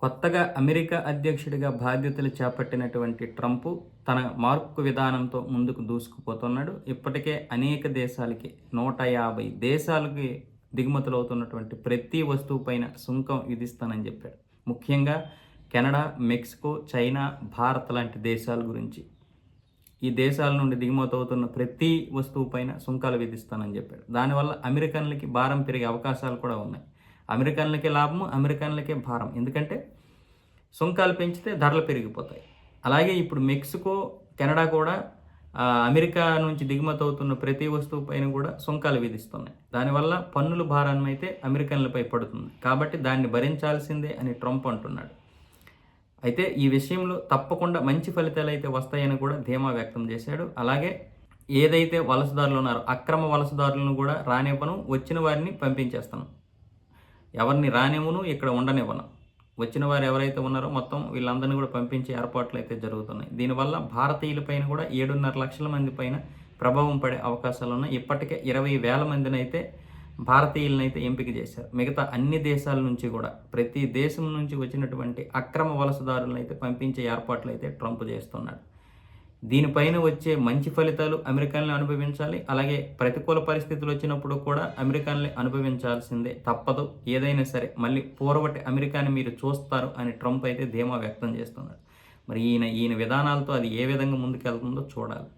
కొత్తగా అమెరికా అధ్యక్షుడిగా బాధ్యతలు చేపట్టినటువంటి ట్రంప్ తన మార్పు విధానంతో ముందుకు దూసుకుపోతున్నాడు. ఇప్పటికే అనేక దేశాలకి నూట యాభై దేశాలకి దిగుమతులవుతున్నటువంటి ప్రతి వస్తువుపైన సుంకం విధిస్తానని చెప్పాడు. ముఖ్యంగా కెనడా మెక్సికో చైనా భారత్ లాంటి దేశాల గురించి. ఈ దేశాల నుండి దిగుమతి అవుతున్న ప్రతి వస్తువు పైన సుంకాలు విధిస్తానని చెప్పాడు. దానివల్ల అమెరికన్లకి భారం పెరిగే అవకాశాలు కూడా ఉన్నాయి. అమెరికన్లకే లాభము అమెరికన్లకే భారం. ఎందుకంటే సుంకాలు పెంచితే ధరలు పెరిగిపోతాయి. అలాగే ఇప్పుడు మెక్సికో కెనడా కూడా అమెరికా నుంచి దిగుమతి అవుతున్న ప్రతి వస్తువు పైన కూడా సుంకాలు విధిస్తున్నాయి. దానివల్ల పన్నుల భారం అయితే అమెరికన్లపై పడుతుంది. కాబట్టి దాన్ని భరించాల్సిందే అని ట్రంప్ అంటున్నాడు. అయితే ఈ విషయంలో తప్పకుండా మంచి ఫలితాలు అయితే వస్తాయని కూడా ధీమా వ్యక్తం చేశాడు. అలాగే ఏదైతే వలసదారులు ఉన్నారో అక్రమ వలసదారులను కూడా రానివ్వను వచ్చిన వారిని పంపించేస్తాను. ఎవరిని రానివ్వను ఇక్కడ ఉండనివ్వను. వచ్చిన వారు ఎవరైతే ఉన్నారో మొత్తం వీళ్ళందరినీ కూడా పంపించే ఏర్పాట్లు అయితే జరుగుతున్నాయి. దీనివల్ల భారతీయులపైన కూడా ఏడున్నర లక్షల మంది పైన ప్రభావం పడే అవకాశాలు ఉన్నాయి. ఇప్పటికే ఇరవై వేల మందిని అయితే భారతీయులను అయితే ఎంపిక చేశారు. మిగతా అన్ని దేశాల నుంచి కూడా ప్రతి దేశం నుంచి వచ్చినటువంటి అక్రమ వలసదారులను అయితే పంపించే ఏర్పాట్లు అయితే ట్రంప్ చేస్తున్నాడు. దీనిపైన వచ్చే మంచి ఫలితాలు అమెరికన్లు అనుభవించాలి అలాగే ప్రతికూల పరిస్థితులు వచ్చినప్పుడు కూడా అమెరికన్లే అనుభవించాల్సిందే తప్పదు. ఏదైనా సరే మళ్ళీ పూర్వటి అమెరికాని మీరు చూస్తారు అని ట్రంప్ అయితే ధీమా వ్యక్తం చేస్తున్నాడు. మరి ఈయన ఈయన విధానాలతో అది ఏ విధంగా ముందుకెళ్తుందో చూడాలి.